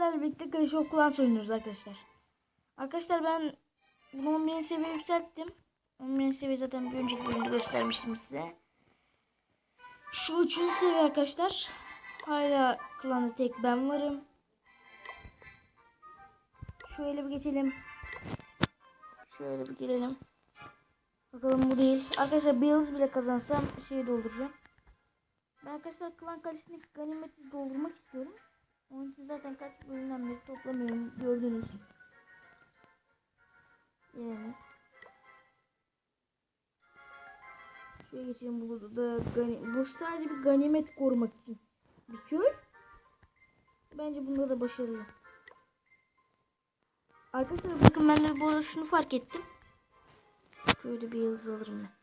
sizlerle birlikte Clash of Clans oynuyoruz arkadaşlar. Arkadaşlar ben bunu 11. seviye yükselttim. 11. seviye zaten bir önceki bölümde göstermiştim size. Şu 3. seviye arkadaşlar. Hala klanda tek ben varım. Şöyle bir geçelim. Şöyle bir girelim. Bakalım bu değil. Arkadaşlar yıldız bile kazansam şeyi dolduracağım. Ben arkadaşlar klan kalesini ganimeti doldurmak istiyorum. Onun için zaten kaç bölümden beri toplamıyorum gördünüz. Yani. Şuraya geçelim burada da gani bu sadece bir ganimet korumak için bir köy. Bence bunda da başarılı. Arkadaşlar bakın ben de burada şunu fark ettim. Şöyle bir yıldız alırım ben.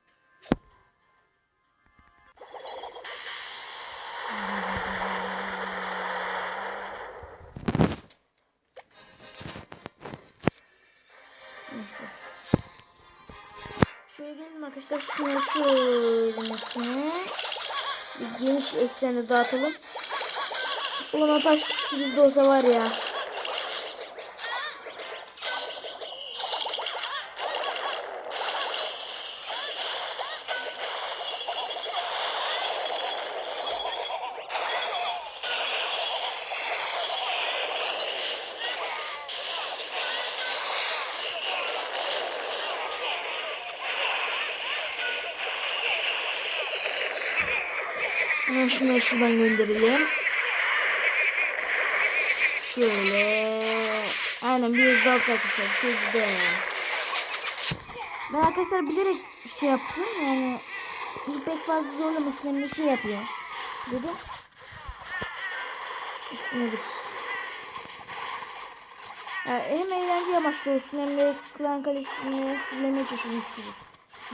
Şuraya gelin arkadaşlar. Şunu şöyle. Bir geniş eksende dağıtalım. Ulan o taş kutusu bizde olsa var ya. Hemen şunları şuradan gönderelim. Şöyle. Aynen bir yüz altı arkadaşlar. Güzel. Ben arkadaşlar bilerek şey yaptım. Yani pek fazla zorlamasın de şey yapıyor. Dedim. İsmidir. Yani hem eğlence amaçlı olsun hem de klan kalesini fullemeye çalışıyorum ikisi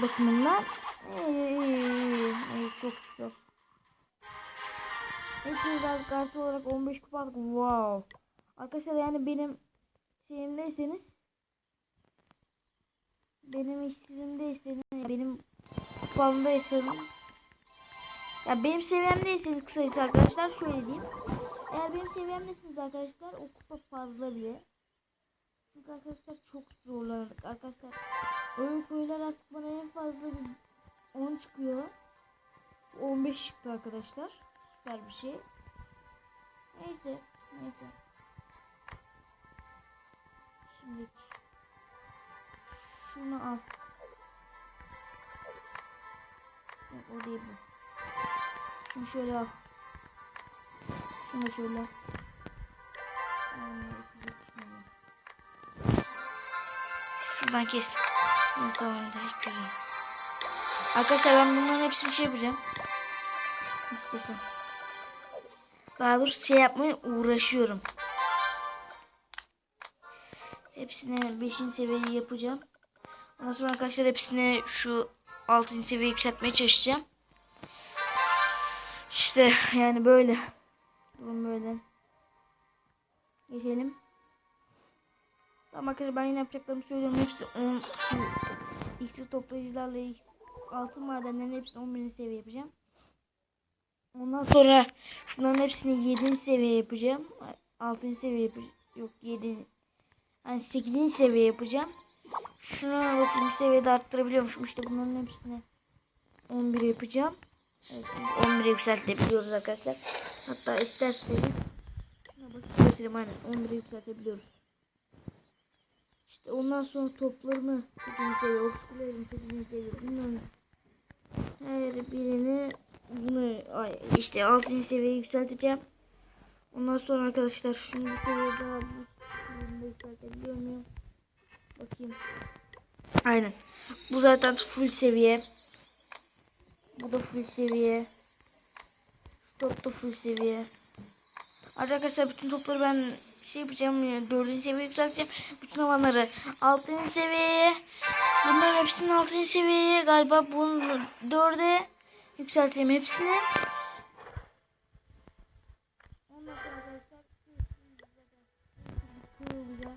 bakımından. Ee, çok. Hepiniz az kartı olarak 15 kupa aldık. Wow. Arkadaşlar yani benim şeyimdeyseniz benim işsizimdeyseniz benim kupamdaysanız ya benim seviyemdeyseniz kısacası arkadaşlar şöyle diyeyim. Eğer benim seviyemdesiniz arkadaşlar o kupa fazla bile. Çünkü arkadaşlar çok zorlandık arkadaşlar. Öyle köyler artık bana en fazla bir 10 çıkıyor. 15 çıktı arkadaşlar. Süper bir şey. Neyse. Neyse. Şimdi şunu al. Yok o değil bu. Şunu şöyle al. Şunu şöyle al. Şuradan kes. Tamam direkt güzel. Arkadaşlar ben bunların hepsini şey yapacağım. İstesem. Daha doğrusu şey yapmaya uğraşıyorum. Hepsine 5. seviyeyi yapacağım. Ondan sonra arkadaşlar hepsine şu 6. seviye yükseltmeye çalışacağım. İşte yani böyle. Durum böyle. Geçelim. Tamam arkadaşlar ben yine yapacaklarımı söylüyorum. Hepsi 10 şu iksir toplayıcılarla altın madenlerin hepsini 11. seviye yapacağım. Ondan sonra şunların hepsini 7. seviye yapacağım. 6. seviye yapacağım. Yok 7. Yani 8. seviye yapacağım. Şuna bakayım seviyede arttırabiliyormuşum. İşte bunların hepsini 11 yapacağım. Evet, 11'e yükseltebiliyoruz arkadaşlar. Hatta isterseniz şuna basıp göstereyim aynen 11'e yükseltebiliyoruz. İşte ondan sonra toplarını 8. seviye, okçuların 8. seviye bunların her birini bunu ay, işte 6. seviyeye yükselteceğim. Ondan sonra arkadaşlar şunu bir seviye daha bu yükseltebiliyor muyum? Bakayım. Aynen. Bu zaten full seviye. Bu da full seviye. Şu top da full seviye. Arkadaşlar bütün topları ben şey yapacağım yani 4. seviyeye yükselteceğim. Bütün havanları 6. seviyeye. Bunların hepsinin 6. seviyeye galiba bunu 4'e yükselteceğim hepsini. 就比较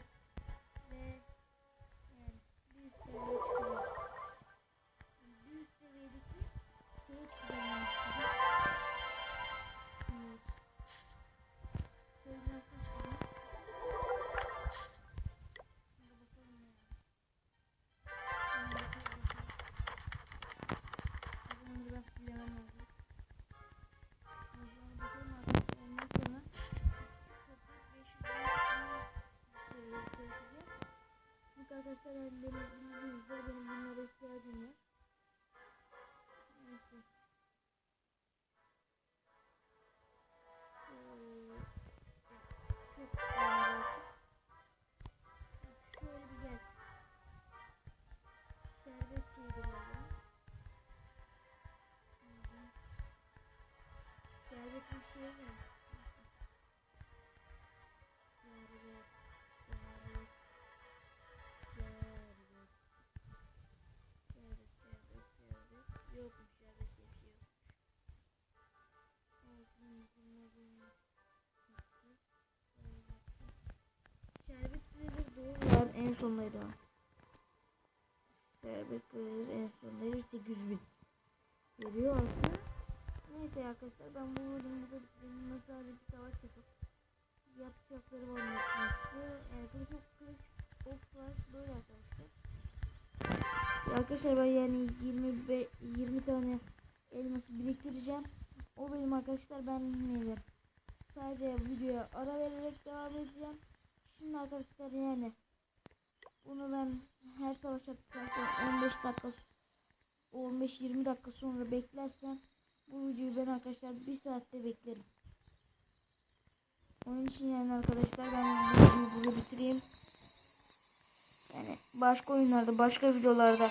Yokmuş ya bir şey yok. Şerbet verir doğru var en sondaydı o. Şerbet verir en sondaydı 800 bin. Veriyor aslında. Neyse arkadaşlar ben bu burada bitireyim. Nasıl bir savaş yapıp yapacaklarım anlatmıştı. Yani kılıç ok kılıç ok var böyle arkadaşlar. Ya Arkadaşlar ben yani 20 be, 20 tane elması biriktireceğim. O benim arkadaşlar ben neydi? Sadece videoya ara vererek devam edeceğim. Şimdi arkadaşlar yani bunu ben her savaş yaptıktan sonra 15 dakika 15-20 dakika sonra beklersem bu videoyu ben arkadaşlar bir saatte beklerim. Onun için yani arkadaşlar ben bu videoyu burada bitireyim. Yani başka oyunlarda, başka videolarda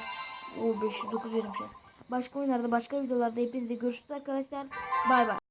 o 509 vermiş. Başka oyunlarda, başka videolarda hepinize görüşürüz arkadaşlar. Bay bay.